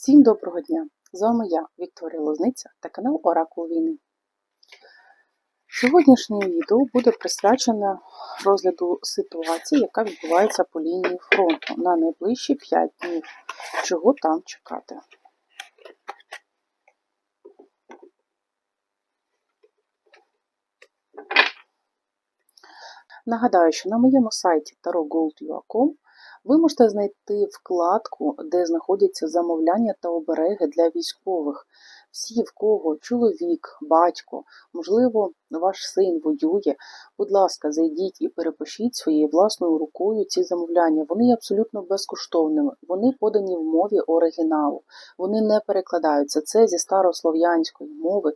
Всім доброго дня! З вами я, Вікторія Лозниця та канал Оракул Війни. Сьогоднішнє відео буде присвячене розгляду ситуації, яка відбувається по лінії фронту на найближчі 5 днів. Чого там чекати? Нагадаю, що на моєму сайті tarotgold.com ви можете знайти вкладку, де знаходяться замовляння та обереги для військових. Всі, в кого чоловік, батько, можливо, ваш син воює. Будь ласка, зайдіть і перепишіть своєю власною рукою ці замовляння. Вони є абсолютно безкоштовними. Вони подані в мові оригіналу. Вони не перекладаються. Це зі старослов'янської мови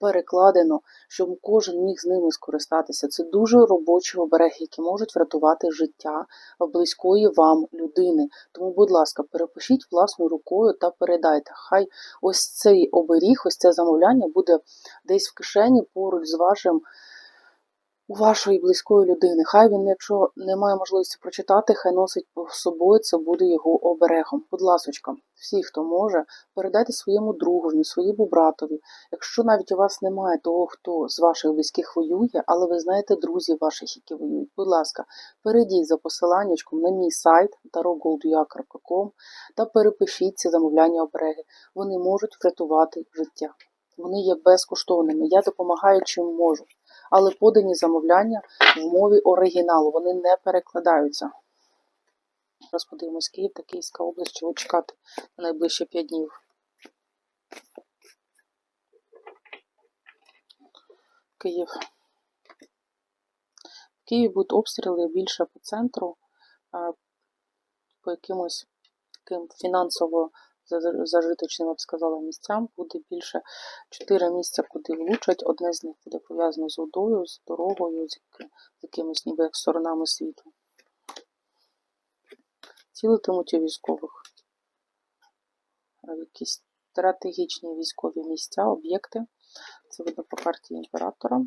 перекладено, щоб кожен міг з ними скористатися. Це дуже робочі обереги, які можуть врятувати життя близької вам людини. Тому, будь ласка, перепишіть власною рукою та передайте. Хай ось цей оберіг, ось це замовляння буде десь в кишені поруч з вашим. У вашої близької людини. Хай він, якщо не має можливості прочитати, хай носить з собою, це буде його оберегом. Будь ласочка, всі, хто може, передайте своєму другові, своєму братові. Якщо навіть у вас немає того, хто з ваших близьких воює, але ви знаєте друзів ваших, які воюють, будь ласка, перейдіть за посиланнячком на мій сайт tarotgoldua.com та перепишіть ці замовляння обереги. Вони можуть врятувати життя. Вони є безкоштовними. Я допомагаю чим можу. Але подані замовляння в мові оригіналу, вони не перекладаються. Зараз подивимось, Київ та Київська область, чого чекати на найближчі 5 днів. Київ. В Києві будуть обстріли більше по центру, по якимось таким фінансово зажиточним, я б сказала, місцям буде більше чотири місця, куди влучать. Одне з них буде пов'язане з водою, з дорогою, з якимись ніби як сторонами світу. Цілитимуть у військових. Якісь стратегічні військові місця, об'єкти. Це видно по карті імператора.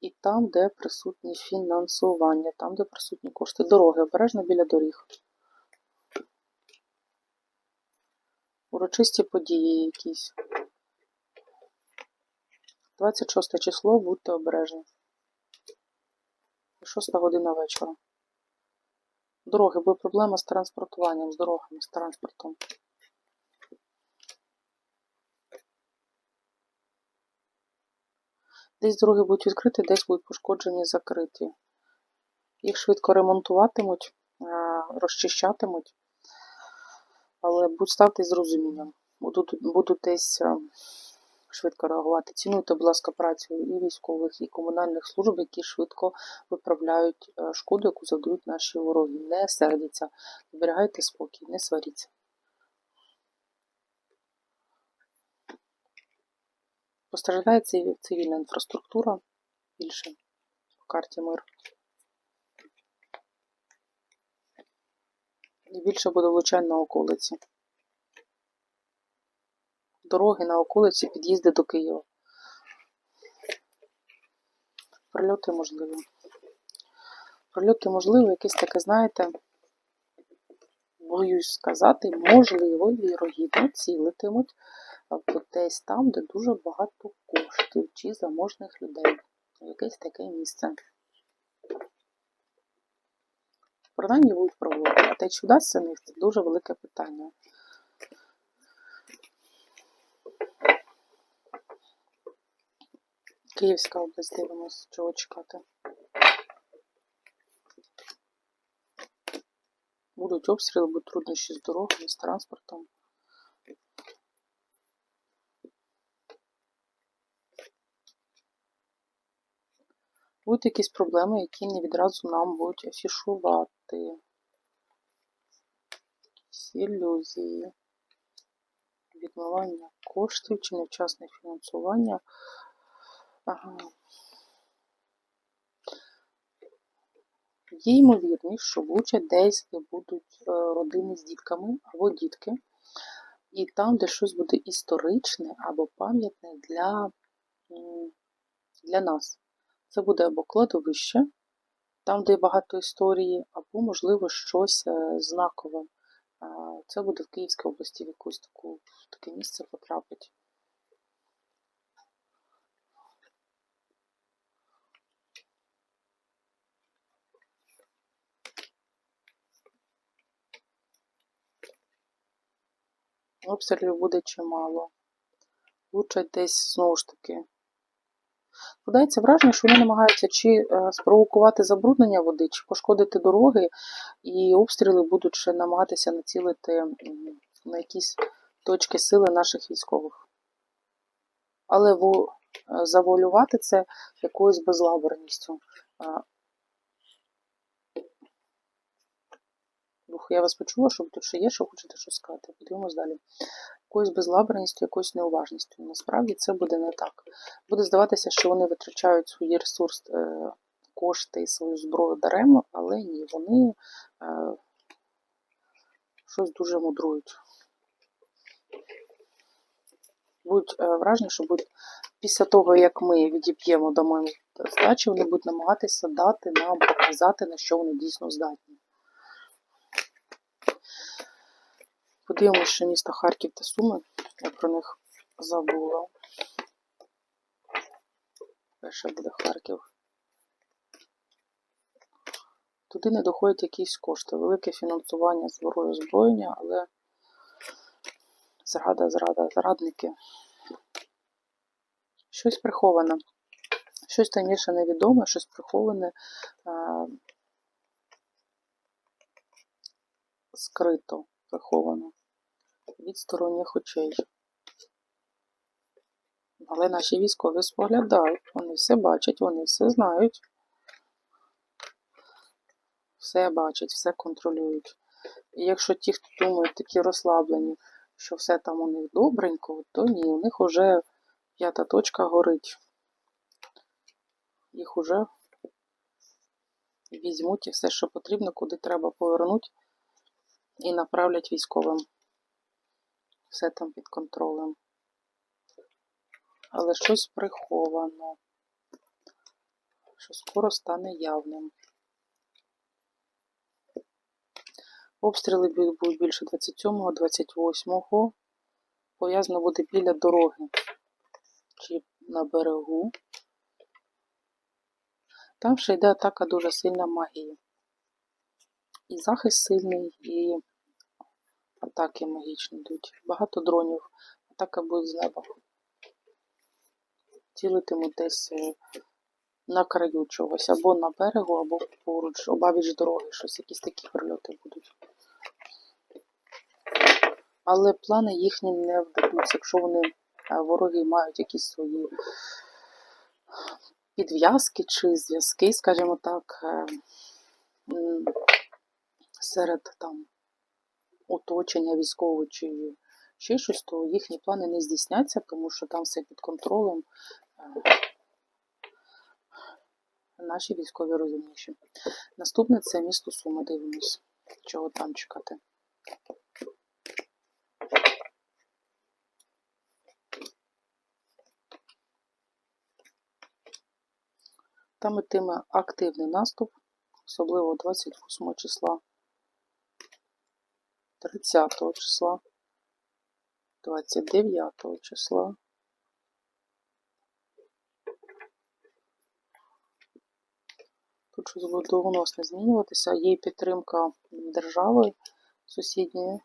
І там, де присутні фінансування, там, де присутні кошти дороги, обережно біля доріг. Урочисті події якісь. 26 число, будьте обережні. 6 година вечора. Дороги, бо проблема з транспортуванням, з дорогами, з транспортом. Десь дороги будуть відкриті, десь будуть пошкоджені, закриті. Їх швидко ремонтуватимуть, розчищатимуть ставте з розумінням. Буду, буду десь е, швидко реагувати. Цінуйте, будь ласка, працю і військових, і комунальних служб, які швидко виправляють е, шкоду, яку завдають наші вороги. Не сердіться, зберігайте спокій, не сваріться. Постраждає цивільна інфраструктура більше по карті мир. і більше буде влучань на околиці. Дороги на околиці, під'їзди до Києва. Прольоти можливі. Прольоти можливо, якесь таке, знаєте, боюсь сказати, можливо, вірогідно цілитимуть десь там, де дуже багато коштів чи заможних людей. Якесь таке місце. Принаймні будуть проводити. А те, чи вдасться них, це дуже велике питання. Київська область, дивимося, чого чекати. Будуть обстріли, будуть труднощі з дорогами, з транспортом. Будуть якісь проблеми, які не відразу нам будуть афішувати. Якісь ілюзії, відмивання коштів чи невчасне фінансування. Ага. Є ймовірність, що влучать десь, де будуть е, родини з дітками або дітки, і там, де щось буде історичне або пам'ятне для, для нас. Це буде або кладовище, там, де багато історії, або, можливо, щось е, знакове, Це буде в Київській області в якусь таку, в таке місце потрапить. Обстрілів буде чимало. Лучше десь знову ж таки. Складається враження, що вони намагаються чи е, спровокувати забруднення води, чи пошкодити дороги, і обстріли будуть ще намагатися націлити на якісь точки сили наших військових. Але е, завуалювати це якоюсь безлаберністю. А, я вас почула, що тут ще є, що хочете щось сказати. Подивимось далі. Якоюсь безлаберністю, якоюсь неуважністю. Насправді це буде не так. Буде здаватися, що вони витрачають свої ресурс, е, кошти і свою зброю даремно, але ні, вони е, щось дуже мудрують. Будуть е, враження, що будуть після того, як ми відіб'ємо дамо здачі, вони будуть намагатися дати нам показати, на що вони дійсно здатні. Подивимося, що місто Харків та Суми. Я про них забула. Перше буде Харків. Туди не доходять якісь кошти. Велике фінансування зброї озброєння, але зрада, зрада, зрадники. Щось приховане. Щось таємніше невідоме, щось приховане, е, скрито приховано від сторонніх очей. Але наші військові споглядають, вони все бачать, вони все знають. Все бачать, все контролюють. І якщо ті, хто думають, такі розслаблені, що все там у них добренько, то ні, у них вже п'ята точка горить. Їх уже візьмуть і все, що потрібно, куди треба повернути, і направлять військовим. Все там під контролем. Але щось приховано, що скоро стане явним. Обстріли бу- будуть більше 27-го, 28-го. Пов'язано буде біля дороги чи на берегу. Там ще йде атака дуже сильна магії. І захист сильний, і атаки магічні йдуть. Багато дронів. Атака буде з неба. Цілитимуть десь е, на краю чогось, або на берегу, або поруч, обабіч дороги, щось, якісь такі прильоти будуть. Але плани їхні не вдадуться, якщо вони е, вороги мають якісь свої підв'язки чи зв'язки, скажімо так, е, серед там оточення військового чи ще щось, то їхні плани не здійсняться, тому що там все під контролем. Е, Наші військові розумніші. Наступне це місто Суми. Дивимось, чого там чекати. Там ітиме активний наступ, особливо 28 числа, 30 числа, 29 числа. Тут щось буде змінюватися. Є підтримка держави сусідньої.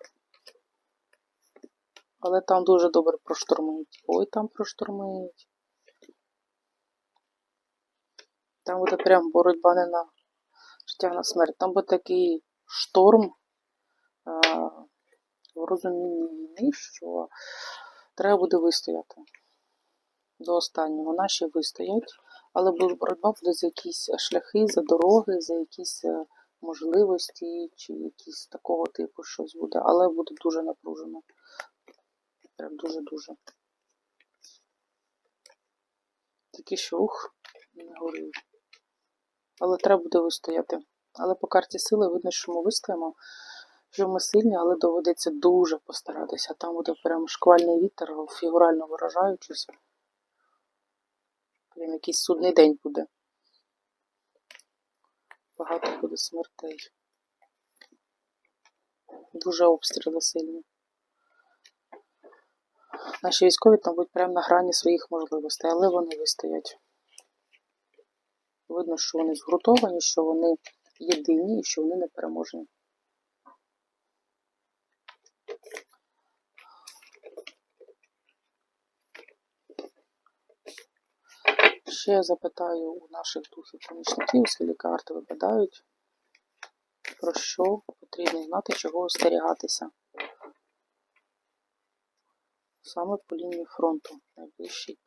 Але там дуже добре проштурмують. Ой, там проштурмують. Там буде прям боротьба не на життя на смерть. Там буде такий шторм в розумінні війни, що треба буде вистояти до останнього. Наші вистоять, але боротьба буде за якісь шляхи, за дороги, за якісь е, можливості чи якісь такого типу щось буде, але буде дуже напружено. Прям дуже-дуже. Такий що ух, не горів. Але треба буде вистояти. Але по карті сили видно, що ми вистоїмо, що ми сильні, але доведеться дуже постаратися. Там буде прям шквальний вітер, фігурально виражаючись. Прям якийсь судний день буде. Багато буде смертей. Дуже обстріли сильні. Наші військові там будуть прямо на грані своїх можливостей, але вони вистоять. Видно, що вони згуртовані, що вони єдині і що вони непереможні. Ще я запитаю у наших духів помічників, оскільки карти випадають, про що потрібно знати, чого остерігатися. Саме по лінії фронту найближчі.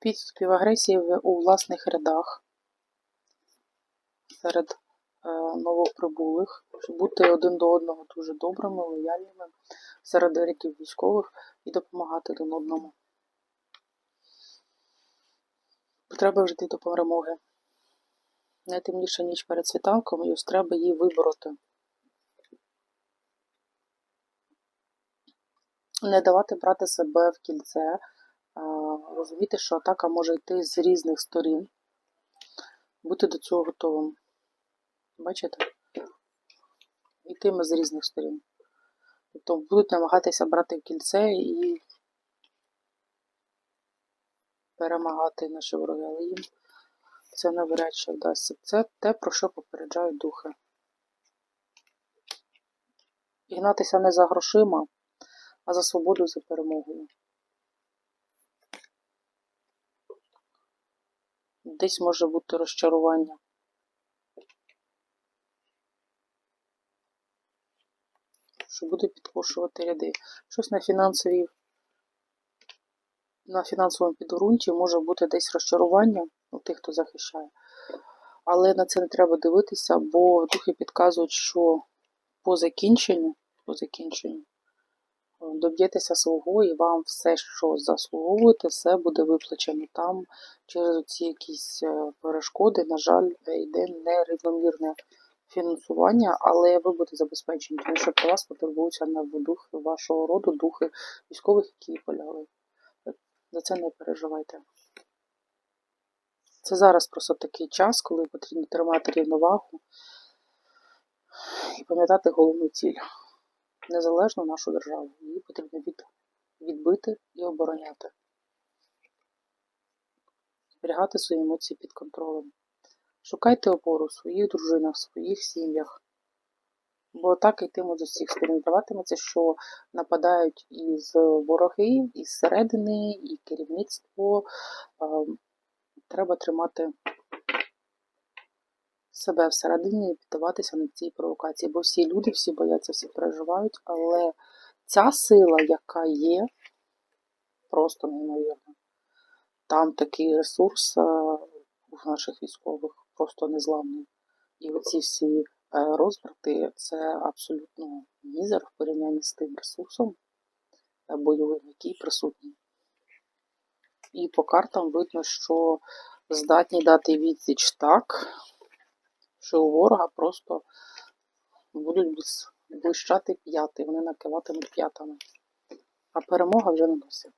Підступів агресії у власних рядах серед е, новоприбулих, щоб бути один до одного дуже добрими, лояльними серед рядів військових і допомагати один одному. Треба вже йти до перемоги. Найтемніша ніч перед світанком, і ось треба її вибороти. Не давати брати себе в кільце, розуміти, що атака може йти з різних сторін. Бути до цього готовим. Бачите? Йтиме з різних сторін. Тобто будуть намагатися брати кільце і перемагати наші вороги, але їм це навряд чи вдасться. Це те, про що попереджають духи. І гнатися не за грошима, а за свободу за перемогою. Десь може бути розчарування. Що буде підкошувати ряди. Щось на фінансовій, на фінансовому підґрунті може бути десь розчарування у тих, хто захищає. Але на це не треба дивитися, бо духи підказують, що по закінченню, по закінченню доб'єтеся свого і вам все, що заслуговуєте, все буде виплачено. Там через ці якісь е, перешкоди, на жаль, е, йде нерівномірне фінансування, але ви будете забезпечені, тому що про вас потурбуються не духи вашого роду, духи військових, які полягли. За це не переживайте. Це зараз просто такий час, коли потрібно тримати рівновагу і пам'ятати головну ціль незалежну нашу державу. Її потрібно від, відбити і обороняти. Зберігати свої емоції під контролем. Шукайте опору в своїх дружинах, в своїх сім'ях. Бо так йтимуть з усіх сторін. Що нападають із вороги, із середини, і керівництво. Треба тримати себе всередині і піддаватися на ці провокації. Бо всі люди, всі бояться, всі переживають, але ця сила, яка є, просто неймовірна. Там такий ресурс е, у наших військових просто незламний. І оці всі е, розбрати це абсолютно мізер в порівнянні з тим ресурсом е, бойовим, який присутній. І по картам видно, що здатні дати відсіч так, що у ворога просто будуть блищати п'яти, вони накиватимуть п'ятами. А перемога вже на носі.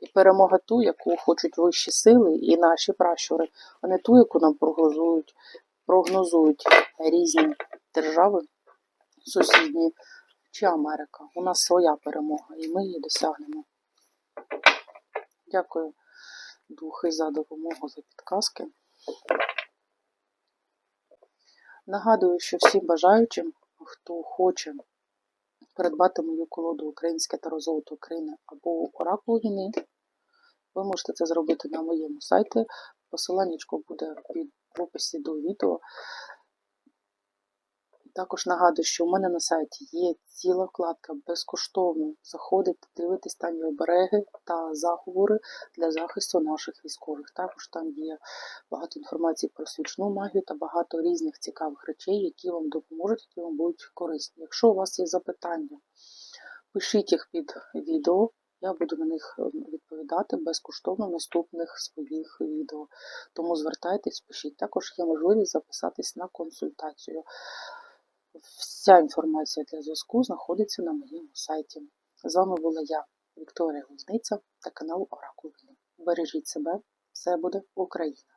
І перемога ту, яку хочуть вищі сили і наші пращури, а не ту, яку нам прогнозують, прогнозують різні держави, сусідні чи Америка. У нас своя перемога, і ми її досягнемо. Дякую, духи, за допомогу, за підказки. Нагадую, що всім бажаючим, хто хоче придбати мою колоду Українське та Золото України або Оракул війни, ви можете це зробити на моєму сайті. Посилання буде в описі до відео. Також нагадую, що у мене на сайті є ціла вкладка безкоштовно. Заходите, дивитесь там є обереги та заговори для захисту наших військових. Також там є багато інформації про свічну магію та багато різних цікавих речей, які вам допоможуть, які вам будуть корисні. Якщо у вас є запитання, пишіть їх під відео. Я буду на них е, відповідати безкоштовно в наступних своїх відео. Тому звертайтесь, пишіть. Також є можливість записатись на консультацію. Вся інформація для зв'язку знаходиться на моєму сайті. З вами була я, Вікторія Гузниця та канал Оракул. Бережіть себе, все буде Україна!